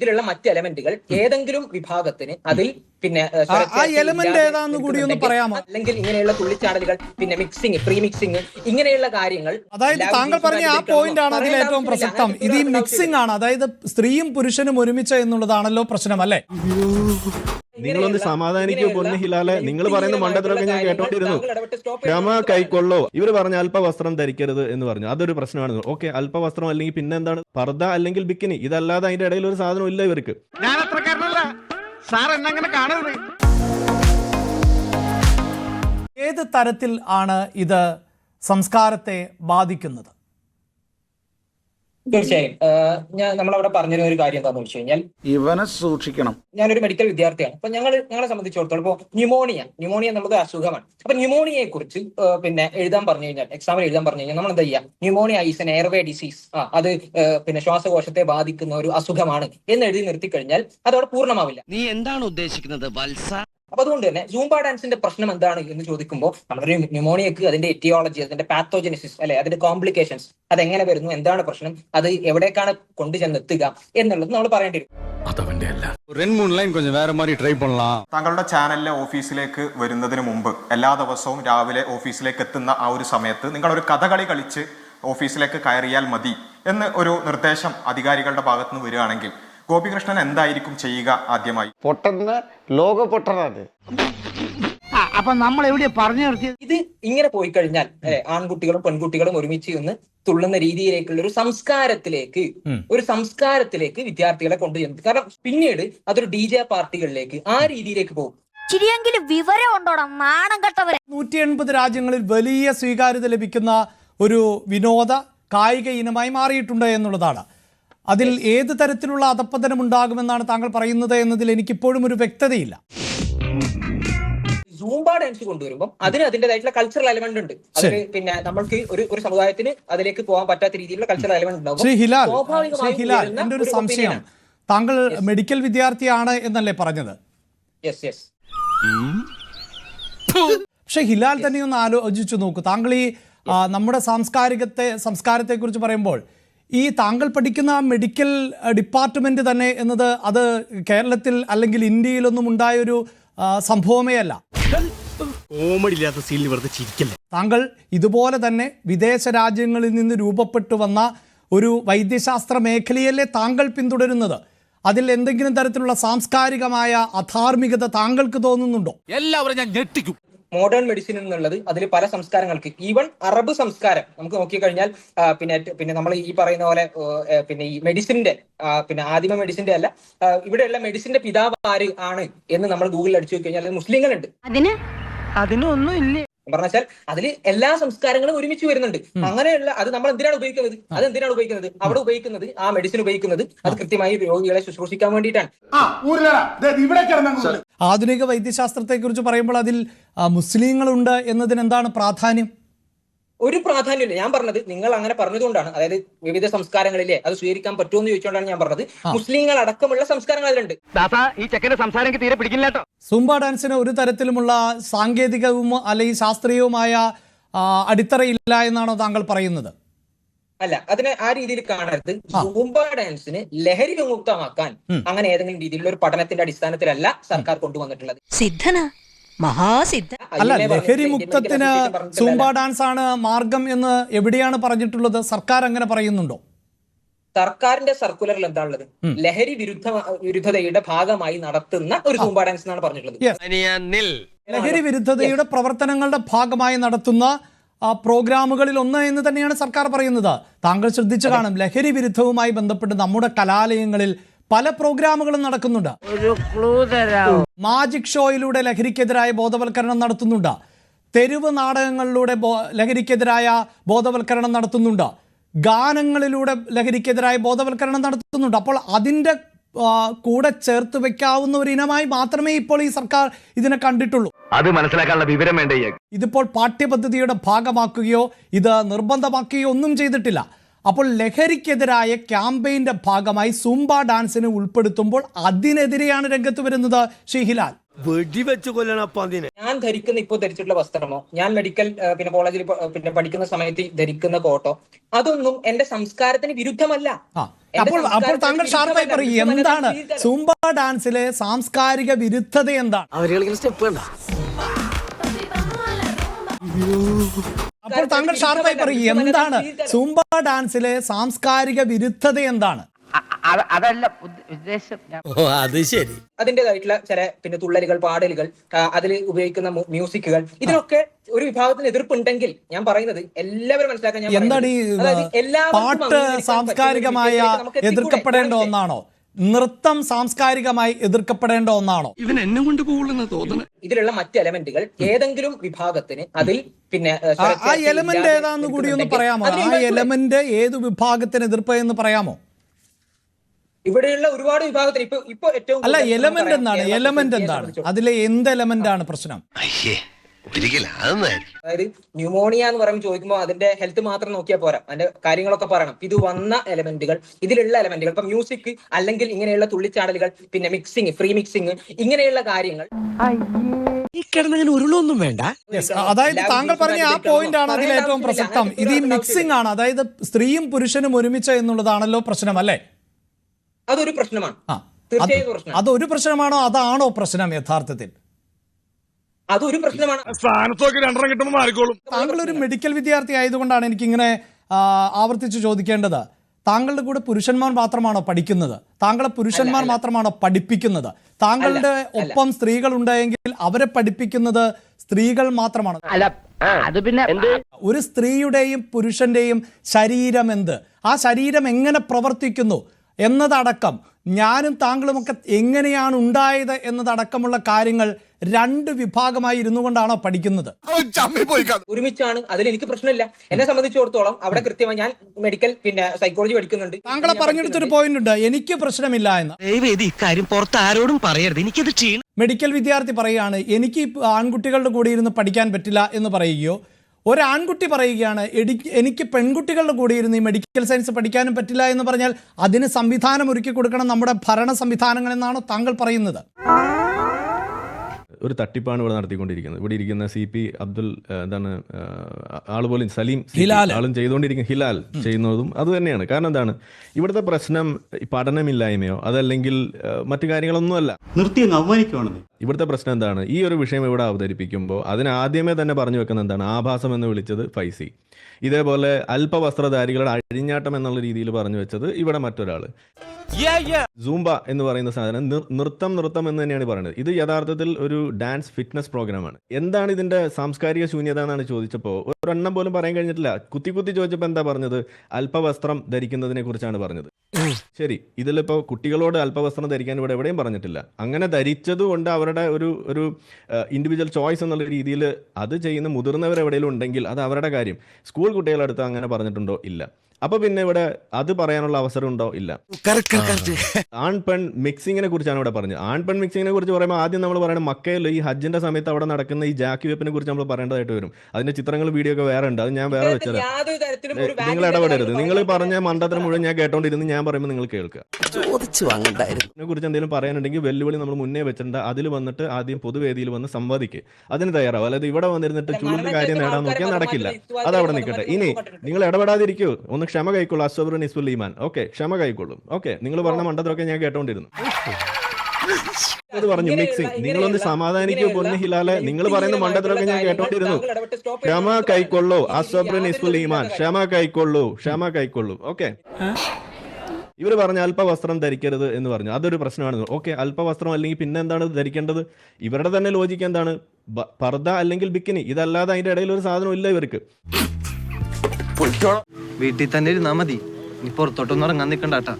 ഇതിലുള്ള മറ്റ് എലമെന്റുകൾ ഏതെങ്കിലും വിഭാഗത്തിന് അതിൽ പിന്നെ എലമെന്റ് ഏതാന്ന് കൂടി ഒന്ന് പറയാമോ? അല്ലെങ്കിൽ ഇങ്ങനെയുള്ള തുള്ളിച്ചാടലുകൾ പിന്നെ മിക്സിംഗ് പ്രീ മിക്സിംഗ് ഇങ്ങനെയുള്ള കാര്യങ്ങൾ അതായത് താങ്കൾ പറഞ്ഞ ആ. പോയിന്റ് ആണ് അതിൽ ഏറ്റവും പ്രസക്തം. ഇത് ഈ മിക്സിംഗ് ആണ്. അതായത് സ്ത്രീയും പുരുഷനും ഒരുമിച്ച് എന്നുള്ളതാണല്ലോ പ്രശ്നം അല്ലേ? നിങ്ങളൊന്ന് സമാധാനിക്കൂ പൊന്നു ഹിലാലെ. നിങ്ങൾ പറയുന്ന മണ്ടത്തിലൊക്കെ ഞാൻ കേട്ടോണ്ടിരുന്നു. ക്ഷമ കൈക്കൊള്ളോ. ഇവർ പറഞ്ഞ അല്പവസ്ത്രം ധരിക്കരുത് എന്ന് പറഞ്ഞു. അതൊരു പ്രശ്നമാണ്. ഓക്കെ അല്പവസ്ത്രം അല്ലെങ്കിൽ പിന്നെ എന്താണ് പർദ്ദ അല്ലെങ്കിൽ ബിക്കിനി. ഇതല്ലാതെ അതിന്റെ ഇടയിൽ ഒരു സാധനം ഇല്ല ഇവർക്ക്. ഞാൻ അത്രക്കാരനല്ല സാർ എന്നെ അങ്ങനെ കാണരുത്. ഏത് തരത്തിൽ ആണ് ഇത് സംസ്കാരത്തെ ബാധിക്കുന്നത്? തീർച്ചയായും. ഞാൻ നമ്മളവിടെ പറഞ്ഞിരുന്ന ഒരു കാര്യം എന്താണെന്ന് വെച്ച് കഴിഞ്ഞാൽ ഇവനെ സൂക്ഷിക്കണം. ഞാനൊരു മെഡിക്കൽ വിദ്യാർത്ഥിയാണ്. അപ്പൊ ഞങ്ങൾ ഞങ്ങളെ സംബന്ധിച്ചിടത്തോളം ഇപ്പോൾ ന്യൂമോണിയ ന്യൂമോണിയ എന്നുള്ളത് ഒരു അസുഖമാണ്. അപ്പൊ ന്യൂമോണിയയെ കുറിച്ച് പിന്നെ എഴുതാൻ പറഞ്ഞു കഴിഞ്ഞാൽ എക്സാമിൽ എഴുതാൻ പറഞ്ഞു കഴിഞ്ഞാൽ നമ്മൾ എന്താ ചെയ്യുക pneumonia is an airway disease ആ അത് പിന്നെ ശ്വാസകോശത്തെ ബാധിക്കുന്ന ഒരു അസുഖമാണ് എന്ന് എഴുതി നിർത്തി കഴിഞ്ഞാൽ അതവിടെ പൂർണമാവില്ല. നീ എന്താണ് ഉദ്ദേശിക്കുന്നത് വത്സ? അപ്പൊ അതുകൊണ്ട് തന്നെ സൂംബ ഡാൻസിന്റെ പ്രശ്നം എന്താണ് എന്ന് ചോദിക്കുമ്പോൾ നമ്മളൊരു ന്യൂമോണിയക്ക് അതിന്റെ എറ്റിയോളജി അതിന്റെ പാത്തോജനിസിസ് അല്ലെ അതിന്റെ കോംപ്ലിക്കേഷൻസ് അതെങ്ങനെ വരുന്നു എന്താണ് പ്രശ്നം അത് എവിടേക്കാണ് കൊണ്ടുചെന്നെത്തുക എന്നുള്ളത് നമ്മൾ പറയേണ്ടി വരും താങ്കളുടെ ചാനലിലെ ഓഫീസിലേക്ക് വരുന്നതിന് മുമ്പ് എല്ലാ ദിവസവും രാവിലെ ഓഫീസിലേക്ക് എത്തുന്ന ആ ഒരു സമയത്ത് നിങ്ങൾ ഒരു കഥകളി കളിച്ച് ഓഫീസിലേക്ക് കയറിയാൽ മതി എന്ന് ഒരു നിർദ്ദേശം അധികാരികളുടെ ഭാഗത്തുനിന്ന് വരികയാണെങ്കിൽ ഗോപികൃഷ്ണൻ എന്തായിരിക്കും ചെയ്യുക ആദ്യമായി? പൊട്ടെന്ന് ലോക പൊട്ടനാണ് അപ്പൊ നമ്മൾ എവിടെയാ പറഞ്ഞു നിർത്തിയത്? ഇത് ഇങ്ങനെ പോയി കഴിഞ്ഞാൽ ആൺകുട്ടികളും പെൺകുട്ടികളും ഒരുമിച്ച് ഒന്ന് തുള്ളുന്ന രീതിയിലേക്കുള്ള ഒരു സംസ്കാരത്തിലേക്ക് ഒരു സംസ്കാരത്തിലേക്ക് വിദ്യാർത്ഥികളെ കൊണ്ടുചെന്നു. കാരണം പിന്നീട് അതൊരു ഡി ജെ പാർട്ടികളിലേക്ക് ആ രീതിയിലേക്ക് പോകും. ശരിയെങ്കിലും വിവരം ഉണ്ടോടാ നാണം കെട്ടവരെ? നൂറ്റി എൺപത് രാജ്യങ്ങളിൽ വലിയ സ്വീകാര്യത ലഭിക്കുന്ന ഒരു വിനോദ കായിക ഇനമായി മാറിയിട്ടുണ്ട് എന്നുള്ളതാണ്. അതിൽ ഏത് തരത്തിലുള്ള അധപ്പതനം ഉണ്ടാകുമെന്നാണ് താങ്കൾ പറയുന്നത് എന്നതിൽ എനിക്കിപ്പോഴും ഒരു വ്യക്തതയില്ല. സൂംബ ഡാൻസ് കൊണ്ടുവരുമ്പോൾ അതിന് അതിന്റേതായിട്ടുള്ള കൾച്ചറൽ എലമെന്റ് ഉണ്ട്. അതിന് പിന്നെ നമ്മൾക്ക് ഒരു ഒരു സമുദായത്തിന് അതിലേക്ക് പോകാൻ പറ്റാത്ത രീതിയിലുള്ള കൾച്ചറൽ എലമെന്റ് ഉണ്ടാവും സ്വാഭാവികമായി ഒരു സംശയം. താങ്കൾ മെഡിക്കൽ വിദ്യാർത്ഥിയാണ് എന്നല്ലേ പറഞ്ഞത്? യെസ് യെസ് പക്ഷെ ഹിലാൽ തന്നെ ഒന്ന് ആലോചിച്ചു നോക്കൂ. താങ്കൾ ഈ നമ്മുടെ സാംസ്കാരികത്തെ സംസ്കാരത്തെ കുറിച്ച് പറയുമ്പോൾ ഈ താങ്കൾ പഠിക്കുന്ന മെഡിക്കൽ ഡിപ്പാർട്ട്മെന്റ് തന്നെ എന്നത് അത് കേരളത്തിൽ അല്ലെങ്കിൽ ഇന്ത്യയിലൊന്നും ഉണ്ടായൊരു സംഭവമേ അല്ല. സീനിൽ വെറുതെ ചിരിക്കല്ലേ? താങ്കൾ ഇതുപോലെ തന്നെ വിദേശ രാജ്യങ്ങളിൽ നിന്ന് രൂപപ്പെട്ടു വന്ന ഒരു വൈദ്യശാസ്ത്ര മേഖലയല്ലേ താങ്കൾ പിന്തുടരുന്നത്? അതിൽ എന്തെങ്കിലും തരത്തിലുള്ള സാംസ്കാരികമായ അധാർമികത താങ്കൾക്ക് തോന്നുന്നുണ്ടോ? എല്ലാവരും ഞാൻ ഞെട്ടിക്കും. മോഡേൺ മെഡിസിൻ എന്നുള്ളത് അതിൽ പല സംസ്കാരങ്ങൾക്ക് ഈവൻ അറബ് സംസ്കാരം. നമുക്ക് നോക്കിക്കഴിഞ്ഞാൽ പിന്നെ പിന്നെ നമ്മൾ ഈ പറയുന്ന പോലെ പിന്നെ ഈ മെഡിസിന്റെ പിന്നെ ആദിമ മെഡിസിന്റെ അല്ല ഇവിടെയുള്ള മെഡിസിന്റെ പിതാവ് ആര് ആണ് എന്ന് നമ്മൾ ഗൂഗിളിൽ അടിച്ചു നോക്കി കഴിഞ്ഞാൽ മുസ്ലിങ്ങളുണ്ട്. അതിന്? അതിനൊന്നും ഇല്ലേ. പറഞ്ഞ വെച്ചാൽ അതിൽ എല്ലാ സംസ്കാരങ്ങളും ഒരുമിച്ച് വരുന്നുണ്ട്. അങ്ങനെയുള്ള അത് നമ്മൾ എന്തിനാണ് ഉപയോഗിക്കുന്നത്? അത് എന്തിനാണ് ഉപയോഗിക്കുന്നത്? അവിടെ ഉപയോഗിക്കുന്നത് ആ മെഡിസിൻ ഉപയോഗിക്കുന്നത് അത് കൃത്യമായി രോഗികളെ ശുശ്രൂഷിക്കാൻ വേണ്ടിയിട്ടാണ്. ആധുനിക വൈദ്യശാസ്ത്രത്തെ കുറിച്ച് പറയുമ്പോൾ അതിൽ മുസ്ലിങ്ങളുണ്ട് എന്നതിന് എന്താണ് പ്രാധാന്യം? ഒരു പ്രാധാന്യമില്ല. ഞാൻ പറഞ്ഞത് നിങ്ങൾ അങ്ങനെ പറഞ്ഞതുകൊണ്ടാണ്. അതായത് വിവിധ സംസ്കാരങ്ങളിലെ അത് സ്വീകരിക്കാൻ പറ്റുമെന്ന് ചോദിച്ചുകൊണ്ടാണ് ഞാൻ പറഞ്ഞത്. മുസ്ലിങ്ങൾ അടക്കമുള്ള സംസ്കാരങ്ങൾ അതിലുണ്ട്. ഈ ചെക്കന്റെ സംസാരം തീരെ പിടിക്കില്ല സുംബ ഡാൻസിന് ഒരു തരത്തിലുമുള്ള സാങ്കേതികവും അല്ലെങ്കിൽ ശാസ്ത്രീയവുമായ അടിത്തറയില്ല എന്നാണോ താങ്കൾ പറയുന്നത്? അല്ല അതിനെ ആ രീതിയിൽ കാണരുത്. സൂംബ ഡാൻസിന് ലഹരി വിമുക്തമാക്കാൻ അങ്ങനെ ഏതെങ്കിലും രീതിയിലുള്ള ഒരു പഠനത്തിന്റെ അടിസ്ഥാനത്തിലല്ല സർക്കാർ കൊണ്ടുവന്നിട്ടുള്ളത്. സിദ്ധന. മഹാസിദ്ധ അല്ല ലഹരി മുക്തത്തിന് സൂംബ ഡാൻസ് ആണ് മാർഗം എന്ന് എവിടെയാണ് പറഞ്ഞിട്ടുള്ളത്? സർക്കാർ അങ്ങനെ പറയുന്നുണ്ടോ? സർക്കാരിന്റെ സർക്കുലറിൽ എന്താണുള്ളത് ലഹരി വിരുദ്ധ വിരുദ്ധതയുടെ ഭാഗമായി നടത്തുന്ന ഒരു സൂംബ ഡാൻസ് എന്നാണ് പറഞ്ഞിട്ടുള്ളത്. ലഹരി വിരുദ്ധതയുടെ പ്രവർത്തനങ്ങളുടെ ഭാഗമായി നടത്തുന്ന ആ, പ്രോഗ്രാമുകളിൽ ഒന്ന് എന്ന് തന്നെയാണ് സർക്കാർ പറയുന്നത്. താങ്കൾ ശ്രദ്ധിച്ചു കാണും. ലഹരി വിരുദ്ധവുമായി ബന്ധപ്പെട്ട് നമ്മുടെ കലാലയങ്ങളിൽ പല പ്രോഗ്രാമുകളും നടക്കുന്നുണ്ട്. മാജിക് ഷോയിലൂടെ ലഹരിക്കെതിരായ ബോധവൽക്കരണം നടത്തുന്നുണ്ട്. തെരുവ് നാടകങ്ങളിലൂടെ ലഹരിക്കെതിരായ ബോധവൽക്കരണം നടത്തുന്നുണ്ട്. ഗാനങ്ങളിലൂടെ ലഹരിക്കെതിരായ ബോധവൽക്കരണം നടത്തുന്നുണ്ട്. അപ്പോൾ അതിന്റെ കൂടെ ചേർത്ത് വെക്കാവുന്ന ഒരു ഇനമായി മാത്രമേ ഇപ്പോൾ ഈ സർക്കാർ ഇതിനെ കണ്ടിട്ടുള്ളൂ. അത് മനസ്സിലാക്കാനുള്ള വിവരം വേണ്ട? ഇതിപ്പോൾ പാഠ്യപദ്ധതിയുടെ ഭാഗമാക്കുകയോ ഇത് നിർബന്ധമാക്കുകയോ ഒന്നും ചെയ്തിട്ടില്ല. അപ്പോൾ ലഹരിക്കെതിരായ ക്യാമ്പയിന്റെ ഭാഗമായി സുംബ ഡാൻസിനെ ഉൾപ്പെടുത്തുമ്പോൾ അതിനെതിരെയാണ് രംഗത്ത് വരുന്നത് ശ്രീ ഹിലാൽ. വെടിവെച്ച് കൊല്ലണം അപ്പൊ അതിനെ. ഞാൻ ധരിക്കുന്ന ഇപ്പോൾ ധരിച്ചിട്ടുള്ള വസ്ത്രമോ? ഞാൻ മെഡിക്കൽ പിന്നെ കോളേജിൽ പിന്നെ പഠിക്കുന്ന സമയത്ത് ധരിക്കുന്ന കോട്ടോ? അതൊന്നും എന്റെ സംസ്കാരത്തിന് വിരുദ്ധമല്ല. അപ്പോൾ അപ്പോൾ താങ്കൾ ഷാർപ്പായി പറയും. എന്താണ് സുംബ ഡാൻസിലെ സാംസ്കാരിക വിരുദ്ധത എന്താണ്? കളിക്കുന്ന സ്റ്റെപ്പ് കണ്ട. അപ്പോൾ താങ്കൾ ഷാർപ്പായി പറയും എന്താണ് സൂംബ ഡാൻസിലെ സാംസ്കാരിക വിരുദ്ധത എന്താണ്? അതല്ല ഉദ്ദേശം അത് ശരി. അതിന്റെതായിട്ടുള്ള ചില പിന്നെ തുള്ളലുകൾ പാടലുകൾ അതിൽ ഉപയോഗിക്കുന്ന മ്യൂസിക്കുകൾ. ഇതിനൊക്കെ ഒരു വിഭാഗത്തിന് എതിർപ്പുണ്ടെങ്കിൽ ഞാൻ പറയുന്നത് എല്ലാവരും മനസ്സിലാക്കാൻ ഞാൻ എന്താണ് ഈ. പാട്ട് സാംസ്കാരികമായ? എതിർക്കപ്പെടേണ്ട ഒന്നാണോ? നൃത്തം സാംസ്കാരികമായി എതിർക്കപ്പെടേണ്ട ഒന്നാണോ? ഇവൻ എന്നെ കൊണ്ട് പോകുള്ളെന്ന് തോന്നുന്നു ഇതിലുള്ള മറ്റ് എലമെന്റുകൾ ഏതെങ്കിലും വിഭാഗത്തിന് അതിൽ പിന്നെ ആ- എലമെന്റ് ഏതാന്ന് കൂടി ഒന്ന് പറയാമോ? ആ? എലമെന്റ് ഏത് വിഭാഗത്തിന് എതിർപ്പ് എന്ന് പറയാമോ? ഇവിടെയുള്ള ഒരുപാട് വിഭാഗത്തിന് ഇപ്പൊ ഇപ്പൊ ഏറ്റവും അല്ല എലമെന്റ് എന്താണ്? എലമെന്റ് എന്താണ്? അതിലെ എന്ത് എലമെന്റ് ആണ് പ്രശ്നം? അതായത് ന്യൂമോണിയ എന്ന് പറയുമ്പോൾ ചോദിക്കുമ്പോൾ അതിന്റെ ഹെൽത്ത് മാത്രം നോക്കിയാൽ പോരാ. അതിന്റെ കാര്യങ്ങളൊക്കെ പറയണം. ഇത് വന്ന എലമെന്റുകൾ ഇതിലുള്ള എലമെന്റുകൾ ഇപ്പൊ മ്യൂസിക് അല്ലെങ്കിൽ ഇങ്ങനെയുള്ള തുള്ളിച്ചാടലുകൾ പിന്നെ മിക്സിങ് ഫ്രീ മിക്സിങ് ഇങ്ങനെയുള്ള കാര്യങ്ങൾ. ഈ കിടന്നങ്ങനെ ഉരുളൊന്നും വേണ്ട. അതായത് താങ്കൾ പറഞ്ഞ ആ പോയിന്റ് ആണ് അതിൽ ഏറ്റവും പ്രസക്തം. ഇത് ഈ മിക്സിംഗ് ആണ്. അതായത് സ്ത്രീയും പുരുഷനും ഒരുമിച്ച് എന്നുള്ളതാണല്ലോ പ്രശ്നം അല്ലേ അതൊരു പ്രശ്നമാണ്. ആ തീർച്ചയായും ഒരു പ്രശ്നമാണ്. അതൊരു പ്രശ്നമാണോ? അതാണോ പ്രശ്നം യഥാർത്ഥത്തിൽ? അതൊരു പ്രശ്നമാണ്. സ്ഥാനത്തൊക്കെ രണ്ടെണ്ണം കിട്ടുമ്പോൾ മാറിക്കോളും. താങ്കൾ ഒരു മെഡിക്കൽ വിദ്യാർത്ഥി ആയതുകൊണ്ടാണ് എനിക്ക് ഇങ്ങനെ ആവർത്തിച്ച് ചോദിക്കേണ്ടത്. താങ്കളുടെ കൂടെ പുരുഷന്മാർ മാത്രമാണോ പഠിക്കുന്നത്? താങ്കളെ പുരുഷന്മാർ മാത്രമാണോ പഠിപ്പിക്കുന്നത്? താങ്കളുടെ ഒപ്പം സ്ത്രീകൾ ഉണ്ടെങ്കിൽ അവരെ പഠിപ്പിക്കുന്നത് സ്ത്രീകൾ മാത്രമാണോ. അല്ല അത് പിന്നെ ഒരു സ്ത്രീയുടെയും പുരുഷന്റെയും ശരീരം എന്ത്? ആ ശരീരം എങ്ങനെ പ്രവർത്തിക്കുന്നു? എന്നതടക്കം ഞാനും താങ്കളുമൊക്കെ എങ്ങനെയാണ് ഉണ്ടായത് എന്നതടക്കമുള്ള കാര്യങ്ങൾ രണ്ട് വിഭാഗമായി ഇരുന്നു കൊണ്ടാണോ പഠിക്കുന്നത്? ഒരുമിച്ചാണ്. അതിൽ എനിക്ക് പ്രശ്നമില്ല. എന്നെ സംബന്ധിച്ചിടത്തോളം അവിടെ കൃത്യമായി ഞാൻ മെഡിക്കൽ പിന്നെ സൈക്കോളജി പഠിക്കുന്നുണ്ട്. താങ്കളെ പറഞ്ഞെടുത്തൊരു പോയിന്റ് ഉണ്ട്. എനിക്ക് പ്രശ്നമില്ല എന്ന്. ഇക്കാര്യം പുറത്ത് ആരോടും പറയരുത്. എനിക്കത് മെഡിക്കൽ വിദ്യാർത്ഥി പറയുകയാണ് എനിക്ക് ആൺകുട്ടികളുടെ കൂടെ ഇരുന്ന് പഠിക്കാൻ പറ്റില്ല എന്ന് പറയുകയോ ഒരു ആൺകുട്ടി പറയുകയാണ് "എടി- എനിക്ക് പെൺകുട്ടികളുടെ കൂടെ ഇരുന്ന് ഈ മെഡിക്കൽ സയൻസ് പഠിക്കാനും പറ്റില്ല എന്ന് പറഞ്ഞാൽ അതിന് സംവിധാനം ഒരുക്കി കൊടുക്കണം നമ്മുടെ ഭരണ സംവിധാനങ്ങൾ എന്നാണോ താങ്കൾ പറയുന്നത്. ഒരു തട്ടിപ്പാണ് ഇവിടെ നടത്തിക്കൊണ്ടിരിക്കുന്നത്. ഇവിടെ ഇരിക്കുന്ന സി പി അബ്ദുൽ എന്താണ് ആൾ ആൾ പോലും സലീം ഹിലാൽ. ആളും ചെയ്തുകൊണ്ടിരിക്കുന്ന ഹിലാൽ ചെയ്യുന്നതും അത് തന്നെയാണ് കാരണം എന്താണ്? ഇവിടുത്തെ പ്രശ്നം പഠനമില്ലായ്മയോ അതല്ലെങ്കിൽ മറ്റു കാര്യങ്ങളൊന്നുമല്ല. നിർത്തി അവമാനിക്കുവാണെന്ന്. ഇവിടുത്തെ പ്രശ്നം എന്താണ്? ഈ ഒരു വിഷയം ഇവിടെ അവതരിപ്പിക്കുമ്പോൾ അതിന് ആദ്യമേ തന്നെ പറഞ്ഞു വെക്കുന്ന എന്താണ്? ആഭാസം എന്ന് വിളിച്ചത് ഫൈസി. ഇതേപോലെ അല്പവസ്ത്രധാരികളുടെ അഴിഞ്ഞാട്ടം എന്നുള്ള രീതിയിൽ പറഞ്ഞു വെച്ചത് ഇവിടെ മറ്റൊരാൾ സൂംബ എന്ന് പറയുന്ന സാധനം നൃത്തം നൃത്തം എന്ന് തന്നെയാണ് പറയുന്നത്. ഇത് യഥാർത്ഥത്തിൽ ഒരു ഡാൻസ് ഫിറ്റ്നസ് പ്രോഗ്രാമാണ് എന്താണ് ഇതിന്റെ സാംസ്കാരിക ശൂന്യത എന്നാണ് ചോദിച്ചപ്പോൾ ഒരെണ്ണം പോലും പറയാൻ കഴിഞ്ഞിട്ടില്ല. കുത്തി കുത്തി ചോദിച്ചപ്പോൾ എന്താ പറഞ്ഞത്? അല്പവസ്ത്രം ധരിക്കുന്നതിനെ കുറിച്ചാണ് പറഞ്ഞത്. ശരി ഇതിലിപ്പോൾ കുട്ടികളോട് അല്പവസ്ത്രം ധരിക്കാൻ ഇവിടെ എവിടെയും പറഞ്ഞിട്ടില്ല. അങ്ങനെ ധരിച്ചത് കൊണ്ട് അവരുടെ ഒരു ഒരു ഇൻഡിവിജ്വൽ ചോയ്സ് എന്നുള്ള രീതിയിൽ അത് ചെയ്യുന്ന മുതിർന്നവർ എവിടെയെങ്കിലും ഉണ്ടെങ്കിൽ അത് അവരുടെ കാര്യം. സ്കൂൾ കുട്ടികളടുത്ത് അങ്ങനെ പറഞ്ഞിട്ടുണ്ടോ? ഇല്ല. അപ്പൊ പിന്നെ ഇവിടെ അത് പറയാനുള്ള അവസരം ഉണ്ടോ ഇല്ല ആൺ പെൺ മിക്സിങ്ങിനെ കുറിച്ചാണ് ഇവിടെ പറഞ്ഞത്. ആൺ പെൺ മിക്സിങ്ങിനെ കുറിച്ച് പറയുമ്പോൾ ആദ്യം നമ്മൾ പറയുന്നത് മക്കയിൽ ഈ ഹജ്ജിന്റെ സമയത്ത് അവിടെ നടക്കുന്ന ഈ ജാക്കി വെപ്പിനെ കുറിച്ച് നമ്മൾ പറയേണ്ടതായിട്ട് വരും. അതിന്റെ ചിത്രങ്ങൾ വീഡിയോ ഒക്കെ വേറെ ഉണ്ട്. അത് ഞാൻ വേറെ വെച്ചത്. നിങ്ങൾ ഇടപെടരുത്. നിങ്ങൾ പറഞ്ഞ മണ്ടത്തിന് മുഴുവൻ ഞാൻ കേട്ടോണ്ടിരുന്ന് ഞാൻ പറയുമ്പോൾ നിങ്ങൾ കേൾക്കുക. ചോദിച്ചു വാങ്ങണ്ടായിരുന്നു. ഇതിനെ കുറിച്ച് എന്തെങ്കിലും പറയാനുണ്ടെങ്കിൽ വെല്ലുവിളി നമ്മൾ മുന്നേ വെച്ചിട്ടുണ്ട്. അതിൽ വന്നിട്ട് ആദ്യം പൊതുവേദിയിൽ വന്ന് സംവദിക്കുക അതിന് തയ്യാറാവും. അല്ലാതെ ഇവിടെ വന്നിരുന്നിട്ട് ചൂടിന്റെ കാര്യം നേടാൻ നോക്കിയാൽ നടക്കില്ല. അത് അവിടെ നിൽക്കട്ടെ. ഇനി നിങ്ങൾ ഇടപെടാതിരിക്കൂ. ഒന്ന് ക്ഷമ കൈക്കൊള്ളൂ അസ്വബർ നിസ്ഫുൽ ഈമാൻ ഓക്കെ ക്ഷമ കൈക്കൊള്ളും. ഓക്കെ നിങ്ങൾ പറഞ്ഞ മണ്ടത്തിലൊക്കെ ഞാൻ കേട്ടോണ്ടിരുന്നു. അത് പറഞ്ഞു മിക്സിംഗ് നിങ്ങളൊന്ന് സമാധാനിക്കൂ പൊന്നു ഹിലാലെ. നിങ്ങൾ പറയുന്ന മണ്ടത്തിലൊക്കെ ഞാൻ കേട്ടോണ്ടിരുന്നു. ക്ഷമ കൈക്കൊള്ളൂ അസ്വബർ നിസ്ഫുൽ ഈമാൻ ക്ഷമ കൈക്കൊള്ളൂ ക്ഷമ കൈക്കൊള്ളൂ. ഓക്കെ. ഇവർ പറഞ്ഞ അല്പവസ്ത്രം ധരിക്കരുത് എന്ന് പറഞ്ഞു. അതൊരു പ്രശ്നമാണ്. ഓക്കെ അല്പവസ്ത്രം അല്ലെങ്കിൽ പിന്നെ എന്താണ് ധരിക്കേണ്ടത്? ഇവരുടെ തന്നെ ലോജിക്ക് എന്താണ്? പർദ്ദ അല്ലെങ്കിൽ ബിക്കിനി. ഇതല്ലാതെ അതിന്റെ ഇടയിൽ ഒരു സാധനം ഇല്ല ഇവർക്ക്. വീട്ടിൽ തന്നെ ഇരുന്നാ മതി. ഇനി പുറത്തോട്ടൊന്നും ഇറങ്ങാൻ നിൽക്കണ്ടാട്ടാ